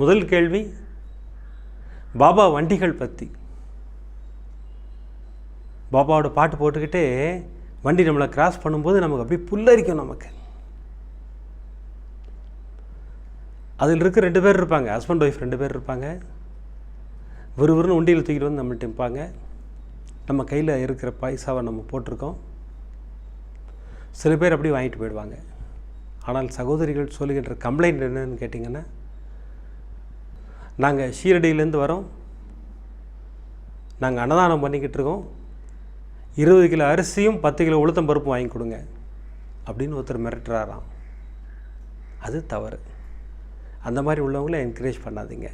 முதல் கேள்வி பாபா வண்டிகள் பற்றி பாபாவோட பாட்டு போட்டுக்கிட்டே வண்டி நம்மளை கிராஸ் பண்ணும்போது நமக்கு அப்படியே புல்லரிக்கும் நமக்கு. அதில் இருக்க ரெண்டு பேர் இருப்பாங்க ஹஸ்பண்ட் ஒய்ஃப் ரெண்டு பேர் இருப்பாங்க. விறுவிறுன்னு உண்டியில் தூக்கிட்டு வந்து நம்மள்ட்ட நிற்பாங்க. நம்ம கையில் இருக்கிற பைசாவை நம்ம போட்டிருக்கோம். சில பேர் அப்படியே வாங்கிட்டு போயிடுவாங்க. ஆனால் சகோதரிகள் சொல்லுகின்ற கம்ப்ளைண்ட் என்னன்னு கேட்டிங்கன்னா நாங்கள் ஷீரடியிலேருந்து வரோம். நாங்கள் அன்னதானம் பண்ணிக்கிட்டு இருக்கோம் இருபது கிலோ அரிசியும் பத்து கிலோ உளுத்தம் பருப்பும் வாங்கி கொடுங்க அப்படின்னு ஒருத்தர் மிரட்டுறாராம். அது தவறு. அந்த மாதிரி உள்ளவங்கள என்கரேஜ் பண்ணாதீங்க.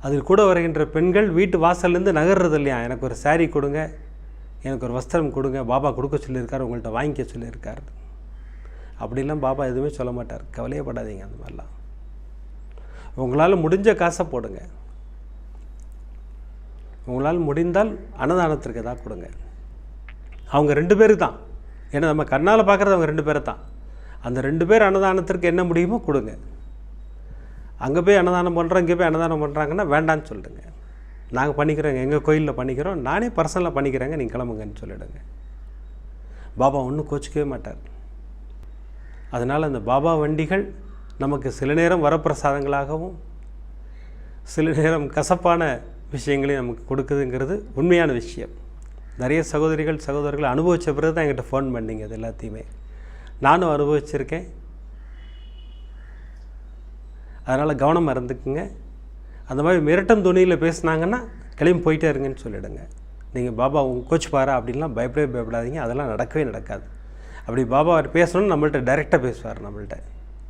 அதில் கூட வருகின்ற பெண்கள் வீட்டு வாசல்லேருந்து நகர்றது இல்லையா? எனக்கு ஒரு saree கொடுங்க. எனக்கு ஒரு வஸ்திரம் கொடுங்க. பாபா கொடுக்க சொல்லியிருக்காரு. உங்கள்கிட்ட வாங்கிக்க சொல்லியிருக்காரு. அப்படிலாம் பாபா எதுவுமே சொல்ல மாட்டார். கவலையப்படாதீங்க அந்த மாதிரிலாம். உங்களால் முடிஞ்ச காசை போடுங்க. உங்களால் முடிந்தால் அன்னதானத்திற்கு ஏதாவது கொடுங்க. அவங்க ரெண்டு பேர் தான். ஏன்னா நம்ம கண்ணால் பார்க்குறது அவங்க ரெண்டு பேரை தான். அந்த ரெண்டு பேர் அன்னதானத்திற்கு என்ன முடியுமோ கொடுங்க. அங்கே போய் அன்னதானம் பண்ணுறோம் இங்கே போய் அன்னதானம் பண்ணுறாங்கன்னா வேண்டான்னு சொல்லிடுங்க நாங்கள் பண்ணிக்கிறோங்க. எங்கள் கோயிலில் பண்ணிக்கிறோம். நானே பர்சனலாக பண்ணிக்கிறேங்க. நீங்கள் கிளம்புங்கன்னு சொல்லிவிடுங்க பாபா ஒன்றும் கோச்சிக்கவே மாட்டார். அதனால் அந்த பாபா வண்டிகள் நமக்கு சில நேரம் வரப்பிரசாதங்களாகவும் சில நேரம் கசப்பான விஷயங்களையும் நமக்கு கொடுக்குதுங்கிறது உண்மையான விஷயம். நிறைய சகோதரிகள் சகோதரர்கள் அனுபவித்த பிறகு தான் என்கிட்ட ஃபோன் பண்ணீங்க இது எல்லாத்தையுமே. நானும் அனுபவிச்சிருக்கேன். அதனால் கவனமாக இருந்துக்குங்க அந்த மாதிரி மிரட்டும் துணியில் பேசுனாங்கன்னா கிளம்பி போயிட்டே இருங்கன்னு சொல்லிவிடுங்க நீங்கள் பாபா உங்க கோச் பாரா அப்படின்லாம் பயப்படவே பயப்படாதீங்க. அதெல்லாம் நடக்கவே நடக்காது. அப்படி பாபா அவர் பேசணும்னு நம்மள்ட்ட டைரெக்டாக பேசுவார் நம்மள்கிட்ட